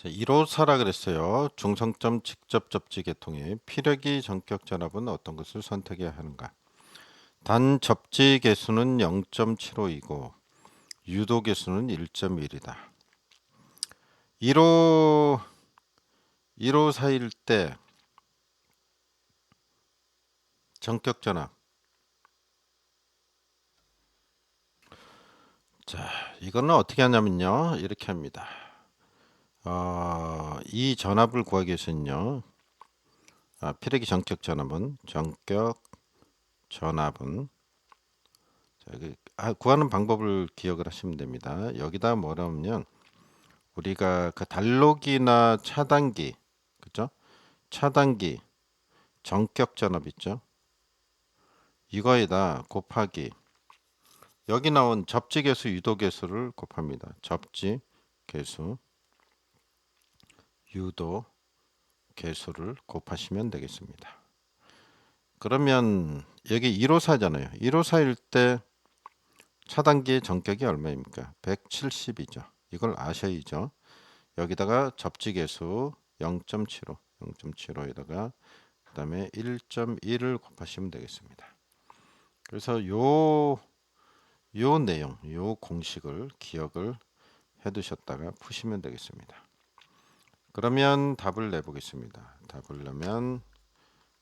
자, 1호사라 그랬어요. 중성점 직접 접지 계통의 피력이 전격 전압은 어떤 것을 선택해야 하는가? 단 접지 개수는 0.75이고 유도 개수는 1.1이다. 1호 1호 사일 때 전격 전압 자, 이거는 어떻게 하냐면요. 이렇게 합니다. 어, 이 전압을 구하기 위해서는요. 아, 피레기 전격 전압은 전격 전압은 자, 그, 아, 구하는 방법을 기억을 하시면 됩니다. 여기다 뭐라면 우리가 그 달록이나 차단기 그죠? 차단기 전격 전압 있죠? 이거에다 곱하기 여기 나온 접지 개수 유도 개수를 곱합니다. 접지 개수 유도 개수를 곱하시면 되겠습니다. 그러면 여기 1호사잖아요. 1호사일 때 차단기의 전격이 얼마입니까? 170이죠. 이걸 아셔야죠. 여기다가 접지 개수 0.75, 0.75에다가 그 다음에 1.1을 곱하시면 되겠습니다. 그래서 요, 요 내용, 요 공식을 기억을 해 두셨다가 푸시면 되겠습니다. 그러면 답을 내보겠습니다. 답을 내면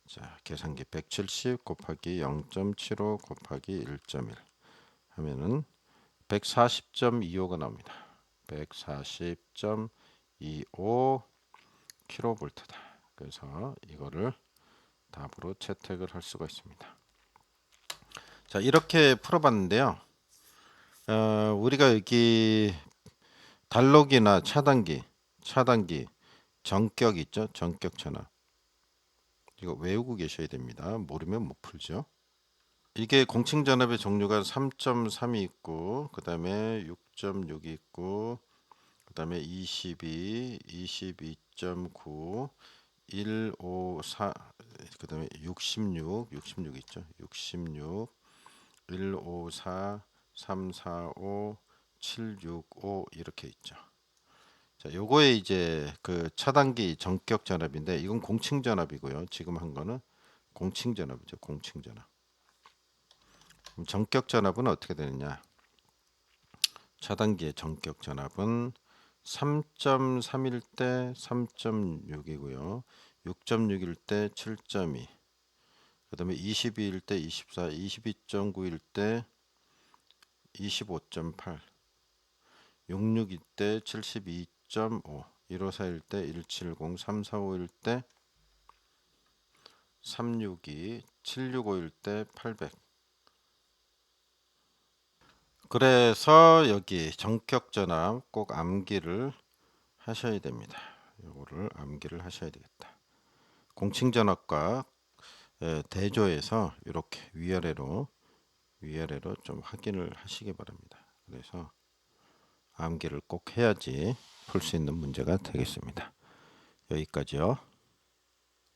자 계산기 170 곱하기 0.75 곱하기 1.1 하면은 140.25가 나옵니다. 140.25 킬로볼트다. 그래서 이거를 답으로 채택을 할 수가 있습니다. 자 이렇게 풀어봤는데요. 어, 우리가 여기 달록이나 차단기, 차단기, 전격 있죠? 전격 전압. 이거 외우고 계셔야 됩니다. 모르면 못 풀죠. 이게 공칭 전압의 종류가 3.3이 있고 그 다음에 6.6이 있고 그 다음에 22, 22.9, 154 그 다음에 66, 66 있죠? 66, 154, 345, 765 이렇게 있죠. 자, 요거에 이제 그 차단기 전격 전압인데 이건 공칭 전압이고요. 지금 한 거는 공칭 전압이죠. 공칭 전압. 전격 전압은 어떻게 되느냐? 차단기의 전격 전압은 3.3일 때 3.6이고요. 6.6일 때 7.2. 그다음에 22일 때 24, 22.9일 때 25.8. 66일 때 72.5, 1541 때 170, 3451 때 362, 7651 때 800. 그래서 여기 정격 전압 꼭 암기를 하셔야 됩니다. 요거를 암기를 하셔야 되겠다. 공칭 전압과 에, 대조해서 이렇게 위아래로 위아래로 좀 확인을 하시기 바랍니다. 그래서 암기를 꼭 해야지 풀 수 있는 문제가 되겠습니다. 여기까지요.